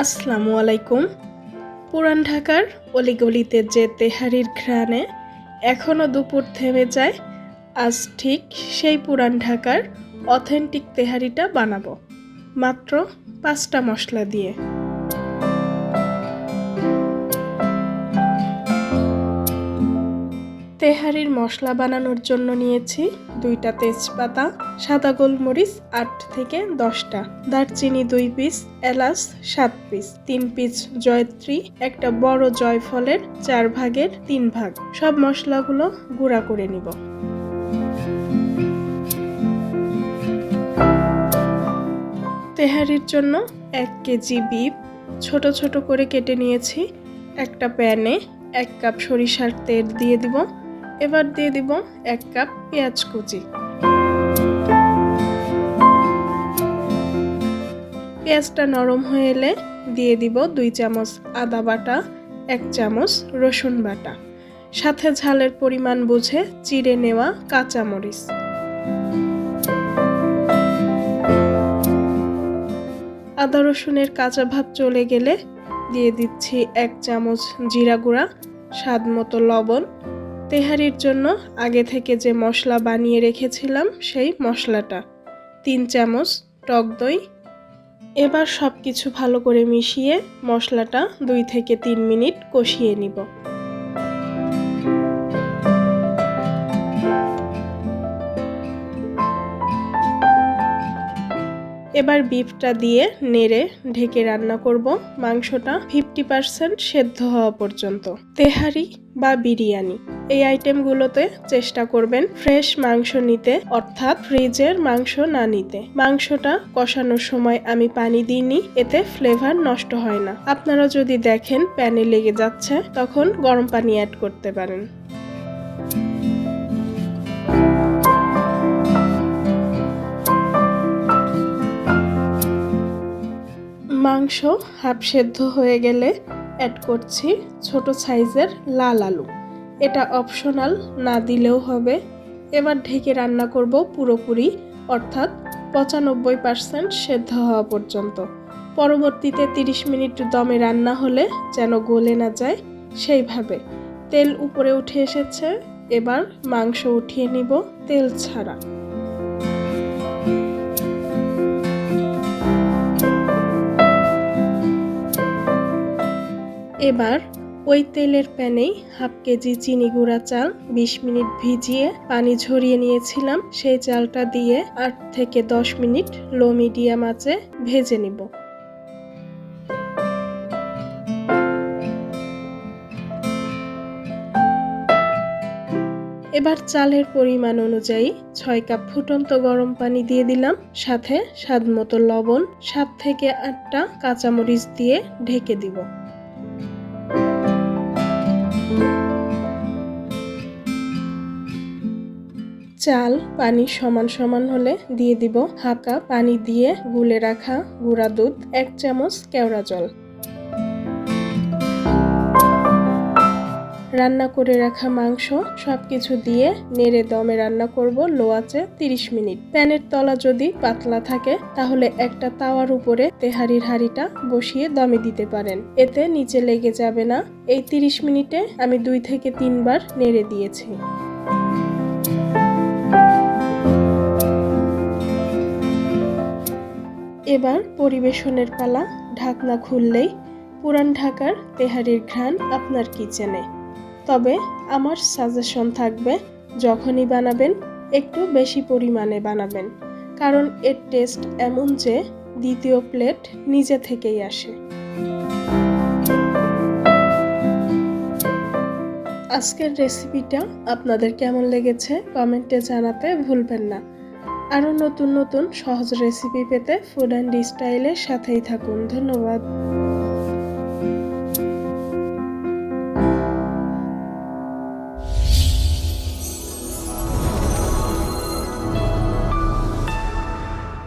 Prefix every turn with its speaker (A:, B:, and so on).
A: আসসালামু আলাইকুম। পুরান ঢাকার অলিগলিতে যে তেহারির ঘ্রাণে এখনও দুপুর থেমে যায়, আজ ঠিক সেই পুরান ঢাকার অথেন্টিক তেহারিটা বানাবো। মাত্র পাঁচটা মশলা দিয়ে। তেহারির মশলা বানানোর জন্য নিয়েছি দুইটা তেজপাতা, সাদা গোলমরিচ আট থেকে দশটা, দারচিনি দুই পিস, এলাচ সাত পিস, তিন পিস জয়ত্রী, একটা বড় জয়ফলের চার ভাগের তিন ভাগ। সব মশলাগুলো গুঁড়া করে নিব। তেহারির জন্য এক কেজি বিপ, ছোট ছোট করে কেটে নিয়েছি, একটা প্যানে এক কাপ সরিষার তেল দিয়ে দিব। এবার দিয়ে দিব এক কাপ পেঁয়াজ কুচি। পেঁয়াজটা নরম হয়ে এলে দিয়ে দিব দুই চামচ আদা বাটা, এক চামচ রসুন বাটা। সাথে ঝালের পরিমাণ বুঝে চিড়ে নেওয়া কাঁচামরিচ আদা রসুনের কাঁচা ভাব চলে গেলে দিয়ে দিচ্ছি এক চামচ জিরা গুঁড়া, স্বাদ মতো লবণ তেহারির জন্য আগে থেকে যে মশলা বানিয়ে রেখেছিলাম সেই মশলাটা। তিন চামচ টক দই। এবার সব কিছু ভালো করে মিশিয়ে মশলাটা দুই থেকে তিন মিনিট কষিয়ে নিব। এবার বিফটা দিয়ে নেড়ে ঢেকে রান্না করব। মাংসটা ফিফটি পার্সেন্ট সেদ্ধ হওয়া পর্যন্ত। তেহারি বা বিরিয়ানি, এই আইটেমগুলোতে চেষ্টা করবেন ফ্রেশ মাংস নিতে, অর্থাৎ ফ্রিজের মাংস না নিতে। মাংসটা কষানোর সময় আমি পানি দিইনি, এতে ফ্লেভার নষ্ট হয় না। আপনারা যদি দেখেন, প্যানে লেগে যাচ্ছে, তখন গরম পানি অ্যাড করতে পারেন। মাংস হাফ সেদ্ধ হয়ে গেলে অ্যাড করছি ছোট সাইজের লাল আলু। এটা অপশনাল না দিলেও হবে। এবার ঢেকে রান্না করব পুরোপুরি, অর্থাৎ পঁচানব্বই পার্সেন্ট সেদ্ধ হওয়া পর্যন্ত। পরবর্তীতে 30 মিনিট দমে রান্না হলে যেন গলে না যায়, সেইভাবে। তেল উপরে উঠে এসেছে, এবার মাংস উঠিয়ে নিব তেল ছাড়া। এবার ওই তেলের প্যানেই হাফ কেজি চিনি গুঁড়া চাল বিশ মিনিট ভিজিয়ে পানি ঝরিয়ে নিয়েছিলাম। সেই চালটা দিয়ে আট থেকে দশ মিনিট লো মিডিয়াম আঁচে ভেজে নিব। এবার চালের পরিমাণ অনুযায়ী ছয় কাপ ফুটন্ত গরম পানি দিয়ে দিলাম। সাথে স্বাদ মতো লবণ সাত থেকে আটটা কাঁচামরিচ দিয়ে ঢেকে দিব। চাল পানি সমান সমান হলে দিয়ে দিব হাফ কাপ পানি দিয়ে গুলে রাখা গুঁড়া দুধ, এক চামচ কেওড়া জল। রান্না করে রাখা মাংস সবকিছু দিয়ে নেড়ে দমে রান্না করব লো আঁচে তিরিশ মিনিট। প্যানের তলা যদি পাতলা থাকে, তাহলে একটা তাওয়ার উপরে তেহারির হাঁড়িটা বসিয়ে দমে দিতে পারেন। এতে নিচে লেগে যাবে না। এই তিরিশ মিনিটে আমি দুই থেকে তিনবার নেড়ে দিয়েছি। এবার পরিবেশনের পালা, ঢাকনা খুললেই পুরান ঢাকার তেহারির ঘ্রাণ আপনার কিচেনে। তবে আমার সাজেশন থাকবে, যখনই বানাবেন, একটু বেশি পরিমাণে বানাবেন, কারণ এর টেস্ট এমন যে দ্বিতীয় প্লেট নিজে থেকেই আসে। আজকের রেসিপিটা আপনাদের কেমন লেগেছে কমেন্টে জানাতে ভুলবেন না। আরও নতুন নতুন সহজ রেসিপি পেতে ফুড অ্যান্ড স্টাইলের সাথেই থাকুন। ধন্যবাদ।